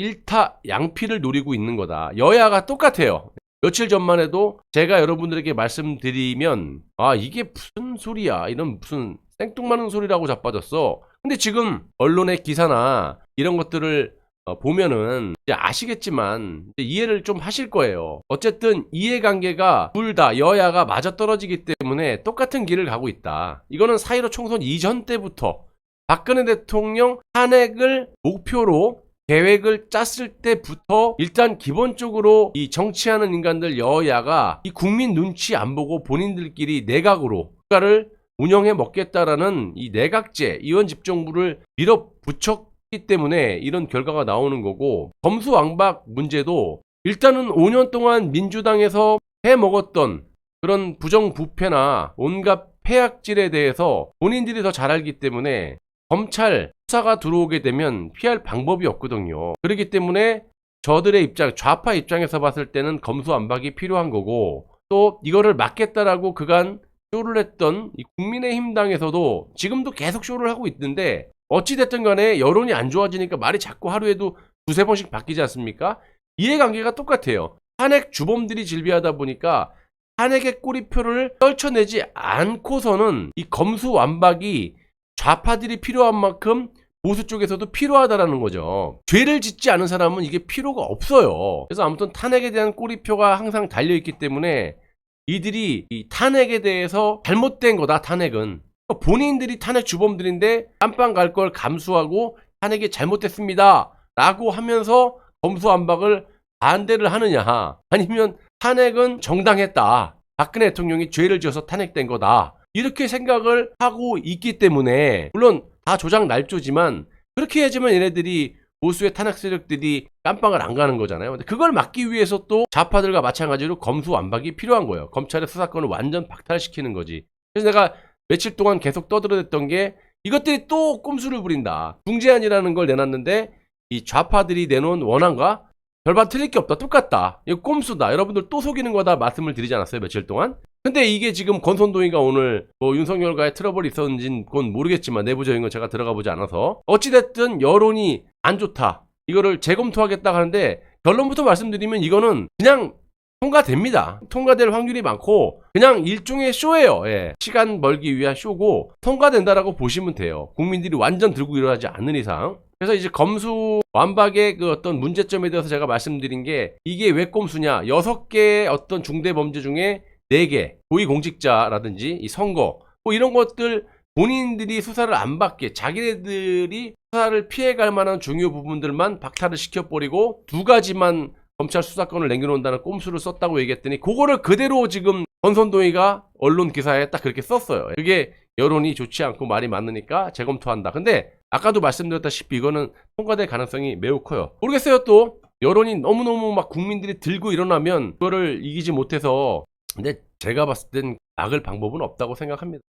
일타 양피를 노리고 있는 거다. 여야가 똑같아요. 며칠 전만 해도 제가 여러분들에게 말씀드리면 아 이게 무슨 소리야 이런 무슨 생뚱맞은 소리라고 자빠졌어. 근데 지금 언론의 기사나 이런 것들을 어, 보면은 아시겠지만 이해를 좀 하실 거예요. 어쨌든 이해관계가 둘 다 여야가 맞아떨어지기 때문에 똑같은 길을 가고 있다. 이거는 사이로 총선 이전 때부터 박근혜 대통령 탄핵을 목표로 계획을 짰을 때부터 일단 기본적으로 이 정치하는 인간들 여야가 이 국민 눈치 안 보고 본인들끼리 내각으로 국가를 운영해 먹겠다라는 이 내각제 이원 집정부를 밀어붙였기 때문에 이런 결과가 나오는 거고 검수왕박 문제도 일단은 5년 동안 민주당에서 해 먹었던 그런 부정부패나 온갖 폐악질에 대해서 본인들이 더 잘 알기 때문에 검찰 수사가 들어오게 되면 피할 방법이 없거든요. 그렇기 때문에 저들의 입장, 좌파 입장에서 봤을 때는 검수안박이 필요한 거고 또 이거를 막겠다라고 그간 쇼를 했던 이 국민의힘 당에서도 지금도 계속 쇼를 하고 있는데 어찌됐든 간에 여론이 안 좋아지니까 말이 자꾸 하루에도 두세 번씩 바뀌지 않습니까? 이해관계가 똑같아요. 탄핵 주범들이 질비하다 보니까 탄핵의 꼬리표를 떨쳐내지 않고서는 이 검수완박이 좌파들이 필요한 만큼 보수 쪽에서도 필요하다라는 거죠. 죄를 짓지 않은 사람은 이게 필요가 없어요. 그래서 아무튼 탄핵에 대한 꼬리표가 항상 달려 있기 때문에 이들이 이 탄핵에 대해서 잘못된 거다 탄핵은 본인들이 탄핵 주범들인데 깜빵 갈 걸 감수하고 탄핵이 잘못됐습니다 라고 하면서 검수완박을 반대를 하느냐 아니면 탄핵은 정당했다 박근혜 대통령이 죄를 지어서 탄핵된 거다 이렇게 생각을 하고 있기 때문에 물론 다 조작 날조지만 그렇게 해야지만 얘네들이 보수의 탄핵 세력들이 깜빵을 안 가는 거잖아요. 근데 그걸 막기 위해서 또 좌파들과 마찬가지로 검수 완박이 필요한 거예요. 검찰의 수사권을 완전 박탈시키는 거지. 그래서 내가 며칠 동안 계속 떠들어댔던 게 이것들이 또 꼼수를 부린다. 중재안이라는 걸 내놨는데 이 좌파들이 내놓은 원안과 별반 틀릴 게 없다. 똑같다. 이거 꼼수다. 여러분들 또 속이는 거다 말씀을 드리지 않았어요. 며칠 동안. 근데 이게 지금 권선동이가 오늘 뭐 윤석열과의 트러블이 있었는지는 그건 모르겠지만 내부적인 건 제가 들어가 보지 않아서 어찌됐든 여론이 안 좋다. 이거를 재검토하겠다 하는데 결론부터 말씀드리면 이거는 그냥 통과됩니다. 통과될 확률이 많고 그냥 일종의 쇼예요. 예. 시간 벌기 위한 쇼고 통과된다라고 보시면 돼요. 국민들이 완전 들고 일어나지 않는 이상. 그래서 이제 검수 완박의 그 어떤 문제점에 대해서 제가 말씀드린 게 이게 왜 꼼수냐? 여섯 개의 어떤 중대 범죄 중에 네개 고위공직자라든지 이 선거 뭐 이런 것들 본인들이 수사를 안 받게 자기네들이 수사를 피해갈 만한 중요 부분들만 박탈을 시켜버리고 두 가지만 검찰 수사권을 남겨놓는다는 꼼수를 썼다고 얘기했더니 그거를 그대로 지금 권선동이가 언론 기사에 딱 그렇게 썼어요. 그게 여론이 좋지 않고 말이 많으니까 재검토한다. 근데 아까도 말씀드렸다시피 이거는 통과될 가능성이 매우 커요. 모르겠어요 또 여론이 너무너무 막 국민들이 들고 일어나면 그거를 이기지 못해서 근데 제가 봤을 땐 막을 방법은 없다고 생각합니다.